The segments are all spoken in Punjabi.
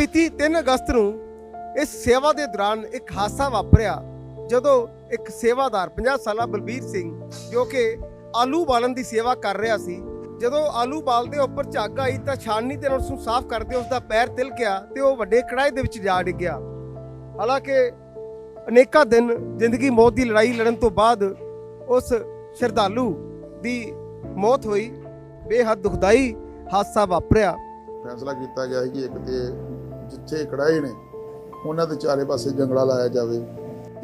ਬੀਤੀ 3 ਅਗਸਤ ਨੂੰ ਇਸ ਸੇਵਾ ਦੇ ਦੌਰਾਨ ਇੱਕ ਹਾਦਸਾ ਵਾਪਰਿਆ, ਜਦੋਂ ਇੱਕ ਸੇਵਾਦਾਰ 50 ਸਾਲਾ ਬਲਬੀਰ ਸਿੰਘ, ਜੋ ਕਿ ਆਲੂ ਬਾਲਣ ਦੀ ਸੇਵਾ ਕਰ ਰਿਹਾ ਸੀ, ਜਦੋਂ ਆਲੂ ਬਾਲਦੇ ਉੱਪਰ ਝੱਗ ਆਈ ਤਾਂ ਛਾਨਣੀ ਦੇ ਨਾਲ ਉਸ ਨੂੰ ਸਾਫ਼ ਕਰਦੇ ਉਸ ਦਾ ਪੈਰ ਤਿਲਕਿਆ ਤੇ ਉਹ ਵੱਡੇ ਕੜਾਈ ਦੇ ਵਿੱਚ ਜਾ ਡਿੱਗਿਆ। ਹਾਲਾਂਕਿ ਅਨੇਕਾਂ ਦਿਨ ਜ਼ਿੰਦਗੀ ਮੌਤ ਦੀ ਲੜਾਈ ਲੜਨ ਤੋਂ ਬਾਅਦ ਉਸ ਸ਼ਰਧਾਲੂ ਦੀ ਮੌਤ ਹੋਈ। ਬੇਹੱਦ ਦੁਖਦਾਈ ਹਾਦਸਾ ਵਾਪਰਿਆ। ਫੈਸਲਾ ਕੀਤਾ ਗਿਆ ਸੀ ਕਿ ਇੱਕ ਤੇ ਜਿੱਥੇ ਕੜਾਏ ਨੇ, ਉਹਨਾਂ ਦੇ ਚਾਰੇ ਪਾਸੇ ਜੰਗਲਾ ਲਾਇਆ ਜਾਵੇ।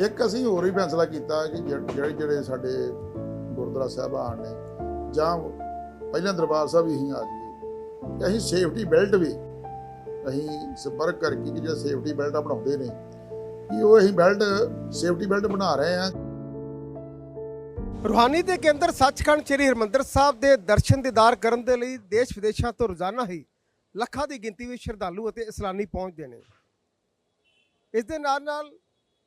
ਇੱਕ ਅਸੀਂ ਹੋਰ ਵੀ ਫੈਸਲਾ ਕੀਤਾ ਕਿ ਜਿਹੜੇ, ਜਿਹੜੇ- ਸਾਡੇ ਗੁਰਦੁਆਰਾ ਸਾਹਿਬਾਨ ਨੇ, ਜਾਂ ਪਹਿਲਾਂ ਦਰਬਾਰ ਸਾਹਿਬ ਹੀ ਅਸੀਂ ਆ ਜਾਈਏ ਅਸੀਂ ਸੇਫਟੀ ਬੈਲਟ ਵੀ, ਅਸੀਂ ਸੰਪਰਕ ਕਰਕੇ ਕਿ ਜਿਹੜਾ ਸੇਫਟੀ ਬੈਲਟ ਬਣਾਉਂਦੇ ਨੇ, ਕਿ ਉਹ ਅਸੀਂ ਬੈਲਟ, ਸੇਫਟੀ ਬੈਲਟ ਬਣਾ ਰਹੇ ਹਾਂ। ਰੂਹਾਨੀ ਦੇ ਕੇਂਦਰ ਸੱਚਖੰਡ ਸ੍ਰੀ ਹਰਿਮੰਦਰ ਸਾਹਿਬ ਦੇ ਦਰਸ਼ਨ ਦੀਦਾਰ ਕਰਨ ਦੇ ਲਈ ਦੇਸ਼ ਵਿਦੇਸ਼ਾਂ ਤੋਂ ਰੋਜ਼ਾਨਾ ਹੀ ਲੱਖਾਂ ਦੀ ਗਿਣਤੀ ਵਿੱਚ ਸ਼ਰਧਾਲੂ ਅਤੇ ਇਸਲਾਨੀ ਪਹੁੰਚਦੇ ਨੇ। ਇਸ ਦੇ ਨਾਲ ਨਾਲ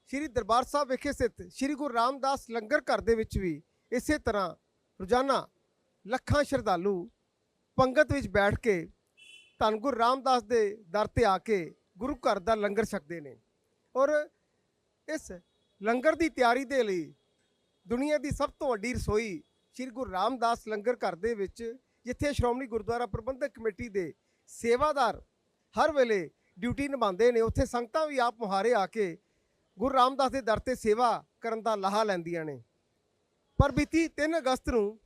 ਸ੍ਰੀ ਦਰਬਾਰ ਸਾਹਿਬ ਵਿਖੇ ਸਥਿਤ ਸ੍ਰੀ ਗੁਰੂ ਰਾਮਦਾਸ ਲੰਗਰ ਘਰ ਦੇ ਵਿੱਚ ਵੀ ਇਸੇ ਤਰ੍ਹਾਂ ਰੋਜ਼ਾਨਾ ਲੱਖਾਂ ਸ਼ਰਧਾਲੂ ਪੰਗਤ ਵਿੱਚ ਬੈਠ ਕੇ ਧੰਨ ਗੁਰੂ ਰਾਮਦਾਸ ਦੇ ਦਰ ਤੇ ਆ ਕੇ ਗੁਰੂ ਘਰ ਦਾ ਲੰਗਰ ਛਕਦੇ ਨੇ ਔਰ ਇਸ ਲੰਗਰ ਦੀ ਤਿਆਰੀ ਦੇ ਲਈ ਦੁਨੀਆ ਦੀ ਸਭ ਤੋਂ ਵੱਡੀ ਰਸੋਈ ਸ੍ਰੀ ਗੁਰੂ ਰਾਮਦਾਸ ਲੰਗਰ ਘਰ ਦੇ ਵਿੱਚ, ਜਿੱਥੇ ਸ਼੍ਰੋਮਣੀ ਗੁਰਦੁਆਰਾ ਪ੍ਰਬੰਧਕ ਕਮੇਟੀ ਦੇ ਸੇਵਾਦਾਰ ਹਰ ਵੇਲੇ ਡਿਊਟੀ ਨਿਭਾਉਂਦੇ ਨੇ। ਉੱਥੇ ਸੰਗਤਾਂ ਵੀ ਆਪ ਮੁਹਾਰੇ ਆ ਕੇ ਗੁਰੂ ਰਾਮਦਾਸ ਦੇ ਦਰ ਤੇ ਸੇਵਾ ਕਰਨ ਦਾ ਲਾਹਾ ਲੈਂਦੀਆਂ ਨੇ। ਪਰ ਬੀਤੀ 3 ਅਗਸਤ ਨੂੰ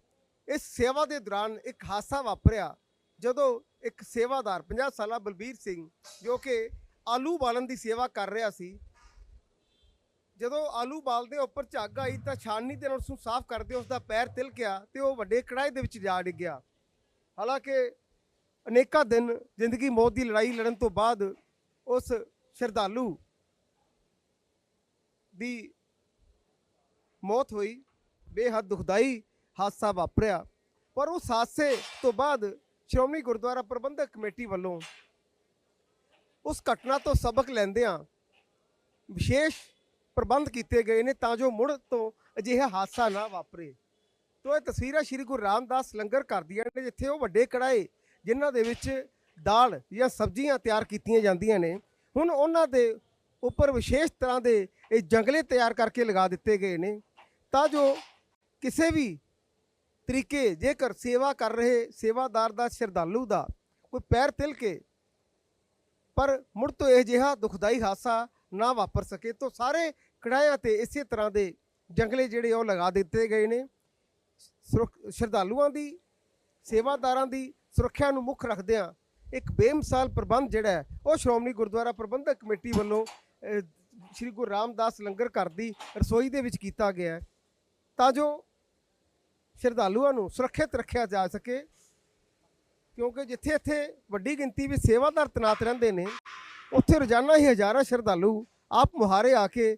ਇਸ ਸੇਵਾ ਦੇ ਦੌਰਾਨ ਇੱਕ ਹਾਦਸਾ ਵਾਪਰਿਆ, ਜਦੋਂ ਇੱਕ ਸੇਵਾਦਾਰ 50 ਸਾਲਾ ਬਲਬੀਰ ਸਿੰਘ, ਜੋ ਕਿ ਆਲੂ ਬਾਲਣ ਦੀ ਸੇਵਾ ਕਰ ਰਿਹਾ ਸੀ, ਜਦੋਂ ਆਲੂ ਬਾਲਦੇ ਉੱਪਰ ਝੱਗ ਆਈ ਤਾਂ ਛਾਨਣੀ ਦੇ ਨਾਲ ਉਸ ਨੂੰ ਸਾਫ਼ ਕਰਦੇ ਉਸ ਦਾ ਪੈਰ ਤਿਲਕਿਆ ਤੇ ਉਹ ਵੱਡੇ ਕੜਾਈ ਦੇ ਵਿੱਚ ਜਾ ਡਿੱਗਿਆ। ਹਾਲਾਂਕਿ ਅਨੇਕਾਂ ਦਿਨ ਜ਼ਿੰਦਗੀ ਮੌਤ ਦੀ ਲੜਾਈ ਲੜਨ ਤੋਂ ਬਾਅਦ ਉਸ ਸ਼ਰਧਾਲੂ ਦੀ ਮੌਤ ਹੋਈ, ਬੇਹੱਦ ਦੁਖਦਾਈ ਹਾਦਸਾ ਵਾਪਰਿਆ। ਪਰ ਉਸ ਹਾਦਸੇ ਤੋਂ ਬਾਅਦ ਸ਼੍ਰੋਮਣੀ ਗੁਰਦੁਆਰਾ ਪ੍ਰਬੰਧਕ ਕਮੇਟੀ ਵੱਲੋਂ ਉਸ ਘਟਨਾ ਤੋਂ ਸਬਕ ਲੈਂਦਿਆਂ ਵਿਸ਼ੇਸ਼ ਪ੍ਰਬੰਧ ਕੀਤੇ ਗਏ ਨੇ ਤਾਂ ਜੋ ਮੁੜ ਤੋਂ ਅਜਿਹਾ ਹਾਦਸਾ ਨਾ ਵਾਪਰੇ। ਤੋ ਇਹ ਤਸਵੀਰਾਂ ਸ਼੍ਰੀ ਗੁਰੂ ਰਾਮਦਾਸ ਲੰਗਰ ਕਰਦੀਆਂ ਨੇ, ਜਿੱਥੇ ਉਹ ਵੱਡੇ ਕੜਾਏ ਜਿਨ੍ਹਾਂ ਦੇ ਵਿੱਚ ਦਾਲ ਜਾਂ ਸਬਜ਼ੀਆਂ ਤਿਆਰ ਕੀਤੀਆਂ ਜਾਂਦੀਆਂ ਨੇ, ਹੁਣ ਉਹਨਾਂ ਦੇ ਉੱਪਰ ਵਿਸ਼ੇਸ਼ ਤਰ੍ਹਾਂ ਦੇ ਇਹ ਜੰਗਲੇ ਤਿਆਰ ਕਰਕੇ ਲਗਾ ਦਿੱਤੇ ਗਏ ਨੇ। ਤਾਂ ਜੋ ਕਿਸੇ ਵੀ ਤਰੀਕੇ ਜੇਕਰ ਸੇਵਾ ਕਰ ਰਹੇ ਸੇਵਾਦਾਰ ਦਾ, ਸ਼ਰਧਾਲੂ ਦਾ ਕੋਈ ਪੈਰ ਤਿਲ ਕੇ, ਪਰ ਮੁੜ ਤੋਂ ਇਹ ਜਿਹਾ ਦੁਖਦਾਈ ਹਾਦਸਾ ਨਾ ਵਾਪਰ ਸਕੇ, ਤੋਂ ਸਾਰੇ ਕੜਾਇਆਂ ਤੇ ਇਸੇ ਤਰ੍ਹਾਂ ਦੇ ਜੰਗਲੇ ਜਿਹੜੇ ਉਹ ਲਗਾ ਦਿੱਤੇ ਗਏ ਨੇ। ਸੁਰੱਖ- ਸ਼ਰਧਾਲੂਆਂ ਦੀ, ਸੇਵਾਦਾਰਾਂ ਦੀ ਸੁਰੱਖਿਆ ਨੂੰ ਮੁੱਖ ਰੱਖਦਿਆਂ ਇੱਕ ਬੇਮਿਸਾਲ ਪ੍ਰਬੰਧ ਜਿਹੜਾ ਹੈ, ਉਹ ਸ਼੍ਰੋਮਣੀ ਗੁਰਦੁਆਰਾ ਪ੍ਰਬੰਧਕ ਕਮੇਟੀ ਵੱਲੋਂ ਸ੍ਰੀ ਗੁਰੂ ਰਾਮਦਾਸ ਲੰਗਰ ਘਰ ਦੀ ਰਸੋਈ ਦੇ ਵਿੱਚ ਕੀਤਾ ਗਿਆ ਤਾਂ ਜੋ ਸ਼ਰਧਾਲੂਆਂ ਨੂੰ ਸੁਰੱਖਿਅਤ ਰੱਖਿਆ ਜਾ ਸਕੇ, ਕਿਉਂਕਿ ਜਿੱਥੇ ਇੱਥੇ ਵੱਡੀ ਗਿਣਤੀ ਵਿੱਚ ਸੇਵਾਦਾਰ ਤਨਾਤ ਰਹਿੰਦੇ ਨੇ, ਉੱਥੇ ਰੋਜ਼ਾਨਾ ਹੀ ਹਜ਼ਾਰਾਂ ਸ਼ਰਧਾਲੂ ਆਪ ਮੁਹਾਰੇ ਆ ਕੇ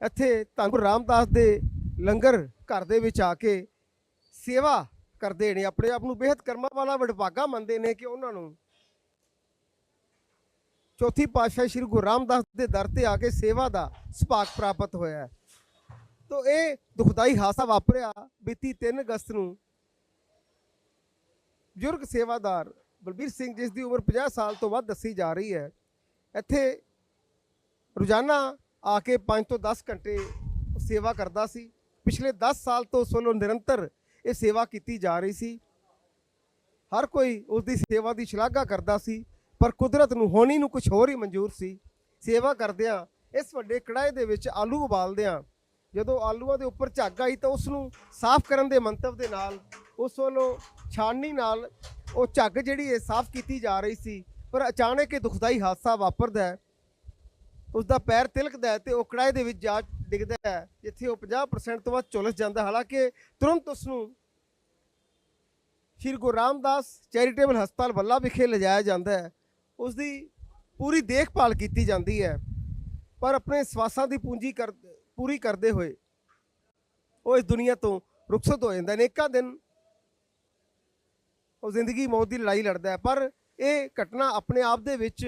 ਇੱਥੇ ਧੰਨ ਗੁਰੂ ਰਾਮਦਾਸ ਦੇ ਲੰਗਰ ਘਰ ਦੇ ਵਿੱਚ ਆ ਕੇ ਸੇਵਾ ਕਰਦੇ ਨੇ, ਆਪਣੇ ਆਪ ਨੂੰ ਬੇਹੱਦ ਕਰਮਾਂ ਵਾਲਾ ਵਡਭਾਗਾ ਮੰਨਦੇ ਨੇ ਕਿ ਉਹਨਾਂ ਨੂੰ। ਚੌਥੀ ਪਾਤਸ਼ਾਹ ਸ੍ਰੀ ਗੁਰੂ ਰਾਮਦਾਸ ਦੇ ਦਰ ਤੇ ਆ ਕੇ ਸੇਵਾ ਦਾ ਸੁਭਾਗ ਪ੍ਰਾਪਤ ਹੋਇਆ ਤੋ ਇਹ ਦੁਖਦਾਈ ਹਾਦਸਾ ਵਾਪਰਿਆ ਬੀਤੀ 3 ਅਗਸਤ ਨੂੰ। ਬਜ਼ੁਰਗ ਸੇਵਾਦਾਰ ਬਲਬੀਰ ਸਿੰਘ, ਜਿਸ ਦੀ ਉਮਰ 50 ਸਾਲ ਤੋਂ ਵੱਧ ਦੱਸੀ ਜਾ ਰਹੀ ਹੈ, ਇੱਥੇ ਰੋਜ਼ਾਨਾ ਆ ਕੇ 5 ਤੋਂ 10 ਘੰਟੇ ਸੇਵਾ ਕਰਦਾ ਸੀ। ਪਿਛਲੇ 10 ਸਾਲ ਤੋਂ ਉਸ ਵੱਲੋਂ ਨਿਰੰਤਰ ਇਹ ਸੇਵਾ ਕੀਤੀ ਜਾ ਰਹੀ ਸੀ। ਹਰ ਕੋਈ ਉਸ ਦੀ ਸੇਵਾ ਦੀ ਸ਼ਲਾਘਾ ਕਰਦਾ ਸੀ, ਪਰ ਕੁਦਰਤ ਨੂੰ ਹੋਣੀ ਨੂੰ ਕੁਝ ਹੋਰ ਹੀ ਮਨਜ਼ੂਰ ਸੀ। ਸੇਵਾ ਕਰਦਿਆਂ, ਇਸ ਵੱਡੇ ਕੜਾਏ ਦੇ ਵਿੱਚ ਆਲੂ ਉਬਾਲਦਿਆਂ, ਜਦੋਂ ਆਲੂਆਂ ਦੇ ਉੱਪਰ ਝੱਗ ਆਈ ਤਾਂ ਉਸ ਨੂੰ ਸਾਫ਼ ਕਰਨ ਦੇ ਮੰਤਵ ਦੇ ਨਾਲ, ਉਸ ਵੱਲੋਂ ਛਾਣਨੀ ਨਾਲ ਉਹ ਝੱਗ ਜਿਹੜੀ ਹੈ ਸਾਫ਼ ਕੀਤੀ ਜਾ ਰਹੀ ਸੀ, ਪਰ ਅਚਾਨਕ ਇਹ ਦੁਖਦਾਈ ਹਾਦਸਾ ਵਾਪਰਦਾ ਹੈ। ਉਸ ਦਾ ਪੈਰ ਤਿਲਕਦਾ ਹੈ ਤੇ ਉਹ ਕੜਾਏ ਦੇ ਵਿੱਚ ਜਾ ਡਿੱਗਦਾ ਹੈ, ਜਿੱਥੇ ਉਹ 50% ਤੋਂ ਵੱਧ ਝੁਲਸ ਜਾਂਦਾ ਹਾਲਾਂਕਿ ਤੁਰੰਤ ਉਸ ਨੂੰ ਸ਼੍ਰੀ ਗੁਰੂ ਰਾਮਦਾਸ ਚੈਰੀਟੇਬਲ ਹਸਪਤਾਲ ਬੱਲਾ ਵਿਖੇ ਲਿਜਾਇਆ ਜਾਂਦਾ ਹੈ। ਉਸ ਦੀ ਪੂਰੀ ਦੇਖਭਾਲ ਕੀਤੀ ਜਾਂਦੀ ਹੈ, ਪਰ ਆਪਣੇ ਸਵਾਸਾਂ ਦੀ ਪੂੰਜੀ ਕਰ, ਪੂਰੀ ਕਰਦੇ ਹੋਏ ਉਹ ਇਸ ਦੁਨੀਆ ਤੋਂ ਰੁਖਸਤ ਹੋ ਜਾਂਦਾ ਹੈ ਅਨੇਕਾਂ ਦਿਨ ਉਹ ਜ਼ਿੰਦਗੀ ਮੌਤ ਦੀ ਲੜਾਈ ਲੜਦਾ ਹੈ। ਪਰ ਇਹ ਘਟਨਾ ਆਪਣੇ ਆਪ ਦੇ ਵਿੱਚ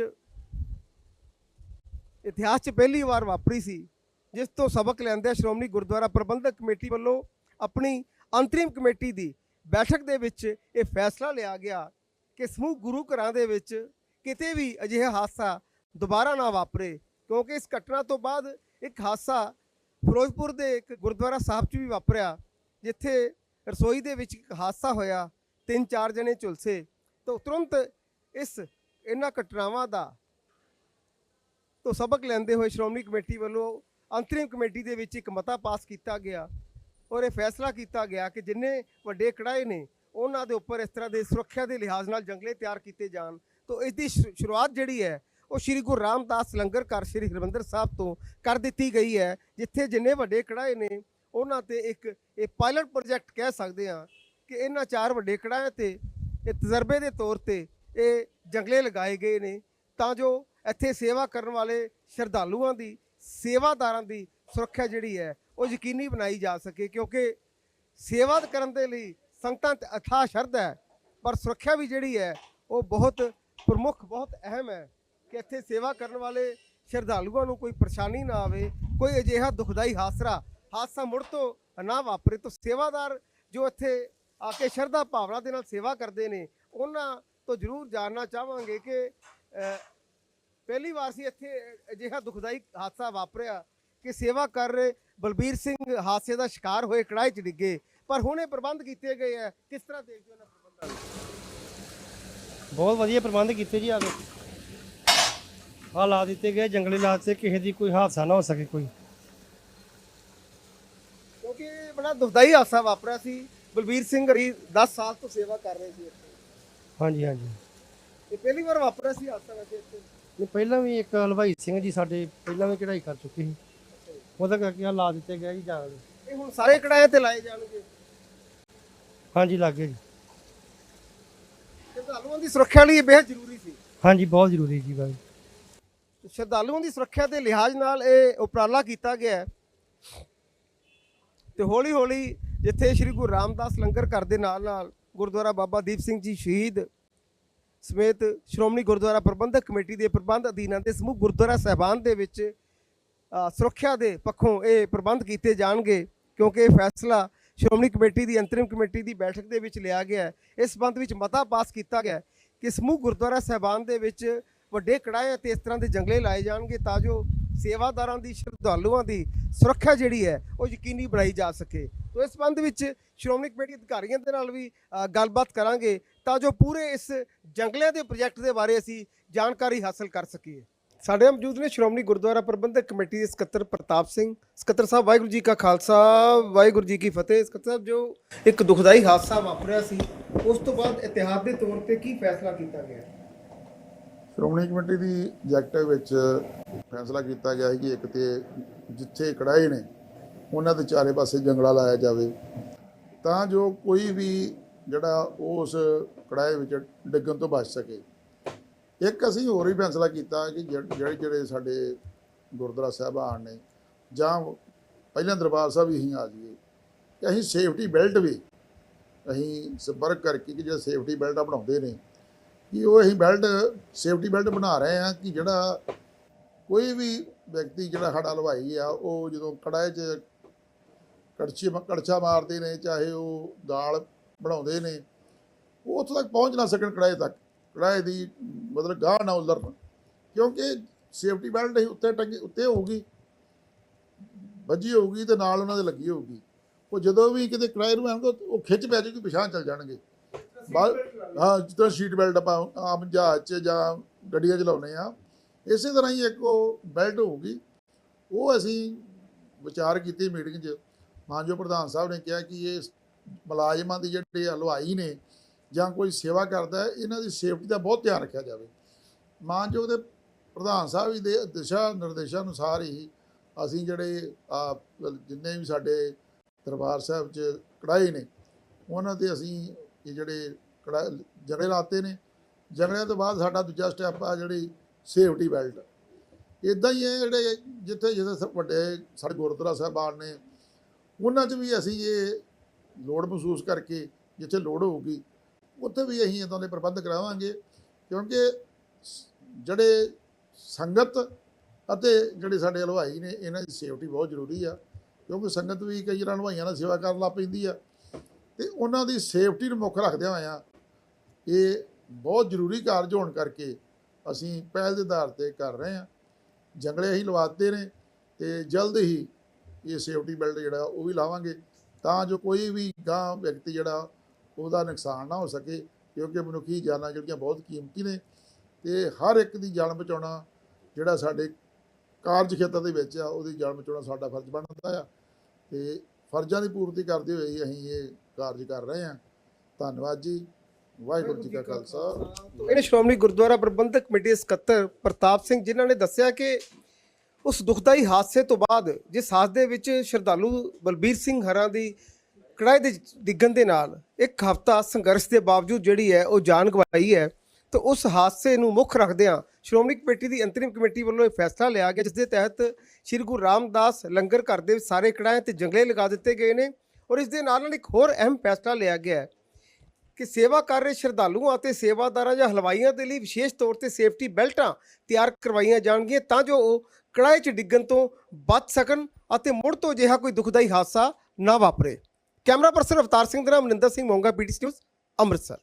ਇਤਿਹਾਸ 'ਚ ਪਹਿਲੀ ਵਾਰ ਵਾਪਰੀ ਸੀ, ਜਿਸ ਤੋਂ ਸਬਕ ਲੈਂਦੇ ਸ਼੍ਰੋਮਣੀ ਗੁਰਦੁਆਰਾ ਪ੍ਰਬੰਧਕ ਕਮੇਟੀ ਵੱਲੋਂ ਆਪਣੀ ਅੰਤਰਿਮ ਕਮੇਟੀ ਦੀ ਬੈਠਕ ਦੇ ਵਿੱਚ ਇਹ ਫੈਸਲਾ ਲਿਆ ਗਿਆ ਕਿ ਸਮੂਹ ਗੁਰੂ ਘਰਾਂ ਦੇ ਵਿੱਚ ਕਿਤੇ ਵੀ ਅਜਿਹਾ ਹਾਦਸਾ ਦੁਬਾਰਾ ਨਾ ਵਾਪਰੇ, ਕਿਉਂਕਿ ਇਸ ਘਟਨਾ ਤੋਂ ਬਾਅਦ ਇੱਕ ਹਾਦਸਾ ਫਿਰੋਜ਼ਪੁਰ ਦੇ ਇੱਕ ਗੁਰਦੁਆਰਾ ਸਾਹਿਬ 'ਚ ਵੀ ਵਾਪਰਿਆ, ਜਿੱਥੇ ਰਸੋਈ ਦੇ ਵਿੱਚ ਇੱਕ ਹਾਦਸਾ ਹੋਇਆ, ਤਿੰਨ ਚਾਰ ਜਣੇ ਝੁਲਸੇ, ਤਾਂ ਤੁਰੰਤ ਇਸ ਇਹਨਾਂ ਘਟਨਾਵਾਂ ਦਾ ਤੋਂ ਸਬਕ ਲੈਂਦੇ ਹੋਏ ਸ਼੍ਰੋਮਣੀ ਕਮੇਟੀ ਵੱਲੋਂ ਅੰਤਰਿਮ ਕਮੇਟੀ ਦੇ ਵਿੱਚ ਇੱਕ ਮਤਾ ਪਾਸ ਕੀਤਾ ਗਿਆ ਔਰ ਇਹ ਫੈਸਲਾ ਕੀਤਾ ਗਿਆ ਕਿ ਜਿੰਨੇ ਵੱਡੇ ਕੜਾਏ ਨੇ, ਉਹਨਾਂ ਦੇ ਉੱਪਰ ਇਸ ਤਰ੍ਹਾਂ ਦੇ ਸੁਰੱਖਿਆ ਦੇ ਲਿਹਾਜ਼ ਨਾਲ ਜੰਗਲੇ ਤਿਆਰ ਕੀਤੇ ਜਾਣ। ਤੋਂ ਇਸ ਦੀ ਸ਼ੁਰੂਆਤ ਜਿਹੜੀ ਹੈ, ਉਹ ਸ੍ਰੀ ਗੁਰੂ ਰਾਮਦਾਸ ਲੰਗਰ ਘਰ ਸ੍ਰੀ ਹਰਿਮੰਦਰ ਸਾਹਿਬ ਤੋਂ ਕਰ ਦਿੱਤੀ ਗਈ ਹੈ, ਜਿੱਥੇ ਜਿੰਨੇ ਵੱਡੇ ਕੜਾਏ ਨੇ, ਉਹਨਾਂ ਤੇ ਇੱਕ ਇਹ ਪਾਇਲਟ ਪ੍ਰੋਜੈਕਟ ਕਹਿ ਸਕਦੇ ਹਾਂ ਕਿ ਇਹਨਾਂ ਚਾਰ ਵੱਡੇ ਕੜਾਇਆਂ ਤੇ ਇਹ ਤਜਰਬੇ ਦੇ ਤੌਰ ਤੇ ਇਹ ਜੰਗਲੇ ਲਗਾਏ ਗਏ ਨੇ। ਤਾਂ ਜੋ ਇੱਥੇ ਸੇਵਾ ਕਰਨ ਵਾਲੇ ਸ਼ਰਧਾਲੂਆਂ ਦੀ, ਸੇਵਾਦਾਰਾਂ ਦੀ ਸੁਰੱਖਿਆ ਜਿਹੜੀ ਹੈ, ਉਹ ਯਕੀਨੀ ਬਣਾਈ ਜਾ ਸਕੇ, ਕਿਉਂਕਿ ਸੇਵਾ ਕਰਨ ਦੇ ਲਈ ਸੰਗਤਾਂ 'ਤੇ ਅਥਾਹ ਸ਼ਰਧਾ ਹੈ, ਪਰ ਸੁਰੱਖਿਆ ਵੀ ਜਿਹੜੀ ਹੈ, ਉਹ ਬਹੁਤ ਪ੍ਰਮੁੱਖ, ਬਹੁਤ ਅਹਿਮ ਹੈ ਕਿ ਇੱਥੇ ਸੇਵਾ ਕਰਨ ਵਾਲੇ ਸ਼ਰਧਾਲੂਆਂ ਨੂੰ ਕੋਈ ਪਰੇਸ਼ਾਨੀ ਨਾ ਆਵੇ, ਕੋਈ ਅਜਿਹਾ ਦੁਖਦਾਈ ਹਾਦਸਾ ਹਾਦਸਾ ਮੁੜ ਤੋਂ ਨਾ ਵਾਪਰੇ। ਤਾਂ ਸੇਵਾਦਾਰ ਜੋ ਇੱਥੇ ਆ ਕੇ ਸ਼ਰਧਾ ਭਾਵਨਾ ਦੇ ਨਾਲ ਸੇਵਾ ਕਰਦੇ ਨੇ, ਉਹਨਾਂ ਤੋਂ ਜ਼ਰੂਰ ਜਾਣਨਾ ਚਾਹਾਂਗੇ ਕਿ ਪਹਿਲੀ ਵਾਰ ਸੀ ਇੱਥੇ ਅਜਿਹਾ ਦੁਖਦਾਈ ਹਾਦਸਾ ਵਾਪਰਿਆ ਕਿ ਸੇਵਾ ਕਰ ਰਹੇ ਬਲਬੀਰ ਸਿੰਘ ਹਾਦਸੇ ਦਾ ਸ਼ਿਕਾਰ ਹੋਏ ਕੜਾਈ 'ਚ ਡਿੱਗੇ। ਪਰ ਹੁਣ ਇਹ ਪ੍ਰਬੰਧ ਕੀਤੇ ਗਏ ਹੈ। ਕਿਸ ਤਰ੍ਹਾਂ ਦੇਖਦੇ ਹੋ ਇਹਨਾਂ ਪ੍ਰਬੰਧਾਂ ਨੂੰ? ਬਹੁਤ ਵਧੀਆ ਪ੍ਰਬੰਧ ਕੀਤੇ ਜੀ ਆਗੇ ਆ ਲਾ ਦਿੱਤੇ ਗਏ ਜੰਗਲੀ ਲਾਤ ਤੇ ਕਿਸੇ ਦੀ ਕੋਈ ਹਾਦਸਾ ਨਾ ਹੋ ਸਕੇ ਕੋਈ। ਕਿਉਂਕਿ ਬੜਾ ਦੁਖਦਾਈ ਹਾਦਸਾ ਵਾਪਰਿਆ ਸੀ। ਬਲਬੀਰ ਸਿੰਘ ਹਰੀ 10 ਸਾਲ ਤੋਂ ਸੇਵਾ ਕਰ ਰਹੇ ਸੀ ਇੱਥੇ। ਹਾਂਜੀ ਹਾਂਜੀ। ਇਹ ਪਹਿਲੀ ਵਾਰ ਵਾਪਰਿਆ ਸੀ ਹਾਦਸਾ ਵੈਸੇ ਇੱਥੇ। ਨਹੀਂ ਪਹਿਲਾਂ ਵੀ ਇੱਕ ਹਲਵਾਈ ਸਿੰਘ ਜੀ ਸਾਡੇ ਪਹਿਲਾਂ ਵੀ ਚੜਾਈ ਕਰ ਚੁੱਕੇ ਸੀ। ਉਹਦਾ ਕਰਕੇ ਆ ਲਾ ਦਿੱਤੇ ਗਏ ਜੀ ਜੰਗਲ ਇਹ ਹੁਣ ਸਾਰੇ ਕੜਾਏ ਤੇ ਲਾਏ ਜਾਣਗੇ? ਹਾਂਜੀ ਲੱਗੇ ਜੀ। ਸ਼ਰਧਾਲੂਆਂ ਦੀ ਸੁਰੱਖਿਆ ਲਈ ਇਹ ਬੇहद ਜ਼ਰੂਰੀ ਸੀ। ਹਾਂਜੀ ਬਹੁਤ ਜ਼ਰੂਰੀ ਜੀ ਬਾਈ। ਸ਼ਰਧਾਲੂਆਂ ਦੀ ਸੁਰੱਖਿਆ ਦੇ ਲਿਹਾਜ਼ ਨਾਲ ਇਹ ਉਪਰਾਲਾ ਕੀਤਾ ਗਿਆ ਹੈ। ਤੇ ਹੌਲੀ ਹੌਲੀ ਜਿੱਥੇ ਸ੍ਰੀ ਗੁਰੂ ਰਾਮਦਾਸ ਲੰਗਰ ਘਰ ਦੇ ਨਾਲ ਨਾਲ ਗੁਰਦੁਆਰਾ ਬਾਬਾ ਦੀਪ ਸਿੰਘ ਜੀ ਸ਼ਹੀਦ ਸਮੇਤ ਸ਼੍ਰੋਮਣੀ ਗੁਰਦੁਆਰਾ ਪ੍ਰਬੰਧਕ ਕਮੇਟੀ ਦੇ ਪ੍ਰਬੰਧ ਅਧੀਨ ਆਉਂਦੇ ਸਮੂਹ ਗੁਰਦੁਆਰਾ ਸਹਿਬਾਨ ਦੇ ਵਿੱਚ ਸੁਰੱਖਿਆ ਦੇ ਪੱਖੋਂ ਇਹ ਪ੍ਰਬੰਧ ਕੀਤੇ ਜਾਣਗੇ, ਕਿਉਂਕਿ ਇਹ ਫੈਸਲਾ ਸ਼੍ਰੋਮਣੀ ਕਮੇਟੀ ਦੀ, ਅੰਤਰਿਮ ਕਮੇਟੀ ਦੀ ਬੈਠਕ ਦੇ ਵਿੱਚ ਲਿਆ ਗਿਆ ਇਸ ਸੰਬੰਧ ਵਿੱਚ ਮਤਾ ਪਾਸ ਕੀਤਾ ਗਿਆ ਕਿ ਸਮੂਹ ਗੁਰਦੁਆਰਾ ਸਹਿਬਾਨ ਦੇ ਵਿੱਚ ਵੱਡੇ ਕੜਾਏ ਅਤੇ ਇਸ ਤਰ੍ਹਾਂ ਦੇ ਜੰਗਲੇ ਲਾਏ ਜਾਣਗੇ, ਤਾਂ ਜੋ ਸੇਵਾਦਾਰਾਂ ਦੀ, ਸ਼ਰਧਾਲੂਆਂ ਦੀ ਸੁਰੱਖਿਆ ਜਿਹੜੀ ਹੈ, ਉਹ ਯਕੀਨੀ ਬਣਾਈ ਜਾ ਸਕੇ। ਤੋਂ ਇਸ ਸੰਬੰਧ ਵਿੱਚ ਸ਼੍ਰੋਮਣੀ ਕਮੇਟੀ ਅਧਿਕਾਰੀਆਂ ਦੇ ਨਾਲ ਵੀ ਗੱਲਬਾਤ ਕਰਾਂਗੇ ਤਾਂ ਜੋ ਪੂਰੇ ਇਸ ਜੰਗਲਿਆਂ ਦੇ ਪ੍ਰੋਜੈਕਟ ਦੇ ਬਾਰੇ ਅਸੀਂ ਜਾਣਕਾਰੀ ਹਾਸਲ ਕਰ ਸਕੀਏ। ਸਾਡੇ ਨਾਲ ਮੌਜੂਦ ਨੇ ਸ਼੍ਰੋਮਣੀ ਗੁਰਦੁਆਰਾ ਪ੍ਰਬੰਧਕ ਕਮੇਟੀ ਦੇ ਸਕੱਤਰ ਪ੍ਰਤਾਪ ਸਿੰਘ, ਸਕੱਤਰ ਸਾਹਿਬ ਵਾਹਿਗੁਰੂ ਜੀ ਕਾ ਖਾਲਸਾ, ਵਾਹਿਗੁਰੂ ਜੀ ਕੀ ਫਤਿਹ। ਸਕੱਤਰ ਸਾਹਿਬ, ਜੋ ਇੱਕ ਦੁਖਦਾਈ ਹਾਦਸਾ ਵਾਪਰਿਆ ਸੀ, ਉਸ ਤੋਂ ਬਾਅਦ ਇਤਿਹਾਸ ਦੇ ਤੌਰ ਤੇ ਕੀ ਫੈਸਲਾ ਕੀਤਾ ਗਿਆ? ਸ਼੍ਰੋਮਣੀ ਕਮੇਟੀ ਦੀ ਐਗਜ਼ੈਕਟਿਵ ਵਿੱਚ ਫੈਸਲਾ ਕੀਤਾ ਗਿਆ ਹੈ ਕਿ ਇੱਕ ਤੇ ਜਿੱਥੇ ਕੜਾਏ ਨੇ, ਉਹਨਾਂ ਦੇ ਚਾਰੇ ਪਾਸੇ ਜੰਗਲਾ ਲਾਇਆ ਜਾਵੇ। ਤਾਂ ਜੋ ਕੋਈ ਵੀ ਜਿਹੜਾ ਉਸ ਕੜਾਏ ਵਿੱਚ ਡਿੱਗਣ ਤੋਂ ਬਚ ਸਕੇ। ਇੱਕ ਅਸੀਂ ਹੋਰ ਵੀ ਫੈਸਲਾ ਕੀਤਾ ਕਿ ਜਿਹੜੇ, ਜਿਹੜੇ- ਸਾਡੇ ਗੁਰਦੁਆਰਾ ਸਾਹਿਬਾਨ ਨੇ, ਜਾਂ ਪਹਿਲਾਂ ਦਰਬਾਰ ਸਾਹਿਬ ਹੀ ਅਸੀਂ ਆ ਜਾਈਏ, ਕਿ ਅਸੀਂ ਸੇਫਟੀ ਬੈਲਟ ਵੀ ਅਸੀਂ ਸੰਪਰਕ ਕਰਕੇ ਕਿ ਜਿਹੜਾ ਸੇਫਟੀ ਬੈਲਟ ਬਣਾਉਂਦੇ ਨੇ। ਕਿ ਉਹ ਅਸੀਂ ਬੈਲਟ, ਸੇਫਟੀ ਬੈਲਟ ਬਣਾ ਰਹੇ ਆ ਕਿ ਜਿਹੜਾ ਕੋਈ ਵੀ ਵਿਅਕਤੀ ਜਿਹੜਾ ਸਾਡਾ ਹਲਵਾਈ ਆ, ਉਹ ਜਦੋਂ ਕੜਾਏ 'ਚ ਕੜਛੀ ਕੜਛਾ ਮਾਰਦੇ ਨੇ, ਚਾਹੇ ਉਹ ਦਾਲ ਬਣਾਉਂਦੇ ਨੇ, ਉਹ ਉੱਥੋਂ ਤੱਕ ਪਹੁੰਚ ਨਾ ਸਕਣ ਕੜਾਏ ਤੱਕ। ਕੜਾਏ ਦੀ ਮਤਲਬ ਗਾਹ ਨਾ ਉਲਰਨ ਕਿਉਂਕਿ ਸੇਫਟੀ ਬੈਲਟ ਹੀ ਉੱਤੇ ਟੰਗੀ, ਉੱਤੇ ਹੋਊਗੀ, ਵੱਜੀ ਹੋਊਗੀ ਤੇ ਨਾਲ ਉਹਨਾਂ ਦੇ ਲੱਗੀ ਹੋਊਗੀ। ਉਹ ਜਦੋਂ ਵੀ ਕਿਤੇ ਕੜਾਏ ਨੂੰ ਆਉਂਗਾ ਉਹ ਖਿੱਚ ਪੈ ਜਾਊਗੀ ਪਿਛਾਂ ਚੱਲ ਜਾਣਗੇ। ਬਾਹਰ ਹਾਂ, ਜਿੱਦਾਂ ਸੀਟ ਬੈਲਟ ਆਪਾਂ ਆਮ ਜਹਾਜ਼ 'ਚ ਜਾਂ ਗੱਡੀਆਂ 'ਚ ਲਾਉਂਦੇ ਆ ਇਸੇ ਤਰ੍ਹਾਂ ਹੀ ਇੱਕ ਉਹ ਬੈਲਟ ਹੋਊਗੀ। ਉਹ ਅਸੀਂ ਵਿਚਾਰ ਕੀਤੀ ਮੀਟਿੰਗ 'ਚ। ਮਾਨਯੋਗ ਪ੍ਰਧਾਨ ਸਾਹਿਬ ਨੇ ਕਿਹਾ ਕਿ ਇਹ ਮੁਲਾਜ਼ਮਾਂ ਦੀ ਜਿਹੜੇ ਹਲਵਾਈ ਨੇ ਜਾਂ ਕੋਈ ਸੇਵਾ ਕਰਦਾ ਹੈ, ਇਹਨਾਂ ਦੀ ਸੇਫਟੀ ਦਾ ਬਹੁਤ ਧਿਆਨ ਰੱਖਿਆ ਜਾਵੇ। ਮਾਨਯੋਗ ਦੇ ਪ੍ਰਧਾਨ ਸਾਹਿਬ ਜੀ ਦੇ ਦਿਸ਼ਾ ਨਿਰਦੇਸ਼ਾਂ ਅਨੁਸਾਰ ਹੀ ਅਸੀਂ ਜਿਹੜੇ ਜਿੰਨੇ ਵੀ ਸਾਡੇ ਦਰਬਾਰ ਸਾਹਿਬ 'ਚ ਕੜਾਈ ਨੇ, ਉਹਨਾਂ ਤੇ ਅਸੀਂ ਇਹ ਜਿਹੜੇ ਕੜਾ ਜੜੇ ਲਾਤੇ ਨੇ ਜੜਿਆਂ ਤੋਂ ਬਾਅਦ ਸਾਡਾ ਦੂਜਾ ਸਟੈਪ ਆ ਜਿਹੜੀ ਸੇਫਟੀ ਬੈਲਟ ਇਦਾਂ ਹੀ ਹੈ ਜਿਹੜੇ ਜਿੱਥੇ ਜਿੱਥੇ ਵੱਡੇ ਸਾਡੇ ਗੁਰਦੁਆਰਾ ਸਾਹਿਬਾਨ ਨੇ, ਉਹਨਾਂ 'ਚ ਵੀ ਅਸੀਂ ਇਹ ਲੋੜ ਮਹਿਸੂਸ ਕਰਕੇ ਜਿੱਥੇ ਲੋੜ ਹੋਊਗੀ, ਉੱਥੇ ਵੀ ਅਸੀਂ ਇਦਾਂ ਦੇ ਪ੍ਰਬੰਧ ਕਰਾਵਾਂਗੇ। ਕਿਉਂਕਿ ਜਿਹੜੇ ਸੰਗਤ ਅਤੇ ਜਿਹੜੇ ਸਾਡੇ ਹਲਵਾਈ ਨੇ, ਇਹਨਾਂ ਦੀ ਸੇਫਟੀ ਬਹੁਤ ਜ਼ਰੂਰੀ ਆ। ਕਿਉਂਕਿ ਸੰਗਤ ਵੀ ਕਈ ਵਾਰ ਹਲਵਾਈਆਂ ਨਾਲ ਸੇਵਾ ਕਰਨ ਲੱਗ ਪੈਂਦੀ ਆ। ਉਹਨਾਂ ਦੀ ਸੇਫਟੀ ਨੂੰ ਮੁੱਖ ਰੱਖਦਿਆਂ ਹੋਇਆਂ ਇਹ ਬਹੁਤ ਜ਼ਰੂਰੀ ਕਾਰਜ ਹੋਣ ਕਰਕੇ ਅਸੀਂ ਪਹਿਲ ਦੇ ਆਧਾਰ ਤੇ ਕਰ ਰਹੇ ਹਾਂ। ਜੰਗਲੇ ਅਸੀਂ ਲਵਾਤੇ ਨੇ ਤੇ ਜਲਦ ਹੀ ਇਹ ਸੇਫਟੀ ਬੈਲਟ ਜਿਹੜਾ ਉਹ ਵੀ ਲਾਵਾਂਗੇ ਤਾਂ ਜੋ ਕੋਈ ਵੀ ਗਾਂ ਵਿਅਕਤੀ ਜਿਹੜਾ ਉਹਦਾ ਨੁਕਸਾਨ ਨਾ ਹੋ ਸਕੇ, ਕਿਉਂਕਿ ਮਨੁੱਖੀ ਜਾਨਾਂ ਜਿਹੜੀਆਂ ਬਹੁਤ ਕੀਮਤੀ ਨੇ ਤੇ ਹਰ ਇੱਕ ਦੀ ਜਾਨ ਬਚਾਉਣਾ ਜਿਹੜਾ ਸਾਡੇ ਕਾਰਜ ਖੇਤਰ ਦੇ ਵਿੱਚ ਆ, ਉਹਦੀ ਜਾਨ ਬਚਾਉਣਾ ਸਾਡਾ ਫਰਜ਼ ਬਣਦਾ ਆ ਤੇ ਫਰਜ਼ਾਂ ਦੀ ਪੂਰਤੀ ਕਰਦੇ ਹੋਏ ਅਸੀਂ ਇਹ ਕਾਰਜ ਕਰ ਰਹੇ ਹਾਂ। ਧੰਨਵਾਦ ਜੀ। ਵਾਹਿਗੁਰੂ ਜੀ ਕਾ ਖਾਲਸਾ। ਇਹਨੇ ਸ਼੍ਰੋਮਣੀ ਗੁਰਦੁਆਰਾ ਪ੍ਰਬੰਧਕ ਕਮੇਟੀ ਦੇ ਸਕੱਤਰ ਪ੍ਰਤਾਪ ਸਿੰਘ ਜਿਨ੍ਹਾਂ ਨੇ ਦੱਸਿਆ ਕਿ ਉਸ ਦੁਖਦਾਈ ਹਾਦਸੇ ਤੋਂ ਬਾਅਦ ਜਿਸ ਹਾਦਸੇ ਵਿੱਚ ਸ਼ਰਧਾਲੂ ਬਲਬੀਰ ਸਿੰਘ ਹਰਾਂ ਦੀ ਕੜਾਈ ਦੇ ਡਿੱਗਣ ਦੇ ਨਾਲ ਇੱਕ ਹਫ਼ਤਾ ਸੰਘਰਸ਼ ਦੇ ਬਾਵਜੂਦ ਜਿਹੜੀ ਹੈ ਉਹ ਜਾਨ ਗਵਾਈ ਹੈ, ਤਾਂ ਉਸ ਹਾਦਸੇ ਨੂੰ ਮੁੱਖ ਰੱਖਦਿਆਂ ਸ਼੍ਰੋਮਣੀ ਕਮੇਟੀ ਦੀ ਅੰਤਰਿਮ ਕਮੇਟੀ ਵੱਲੋਂ ਇਹ ਫੈਸਲਾ ਲਿਆ ਗਿਆ, ਜਿਸ ਦੇ ਤਹਿਤ ਸ੍ਰੀ ਗੁਰੂ ਰਾਮਦਾਸ ਲੰਗਰ ਘਰ ਦੇ ਸਾਰੇ ਕੜਾਏ ਤੇ ਜੰਗਲੇ ਲਗਾ ਦਿੱਤੇ ਗਏ ਨੇ। ਔਰ ਇਸ ਦੇ ਨਾਲ ਨਾਲ ਇੱਕ ਹੋਰ ਅਹਿਮ ਫੈਸਲਾ ਲਿਆ ਗਿਆ ਹੈ ਕਿ ਸੇਵਾ ਕਰ ਰਹੇ ਸ਼ਰਧਾਲੂਆਂ ਅਤੇ ਸੇਵਾਦਾਰਾਂ ਜਾਂ ਹਲਵਾਈਆਂ ਦੇ ਲਈ ਵਿਸ਼ੇਸ਼ ਤੌਰ ਤੇ ਸੇਫਟੀ ਬੈਲਟਾਂ ਤਿਆਰ ਕਰਵਾਈਆਂ ਜਾਣਗੀਆਂ ਤਾਂ ਜੋ ਉਹ ਕੜਾਏ 'ਚ ਡਿੱਗਣ ਤੋਂ ਬਚ ਸਕਣ ਅਤੇ ਮੁੜ ਤੋਂ ਅਜਿਹਾ ਕੋਈ ਦੁਖਦਾਈ ਹਾਦਸਾ ਨਾ ਵਾਪਰੇ। ਕੈਮਰਾ ਪਰਸਨ ਅਵਤਾਰ ਸਿੰਘ ਦੇ ਨਾਲ ਮਨਿੰਦਰ ਸਿੰਘ ਮੋਂਗਾ ਪੀਟੀਸੀ ਨਿਊਜ਼ ਅੰਮ੍ਰਿਤਸਰ।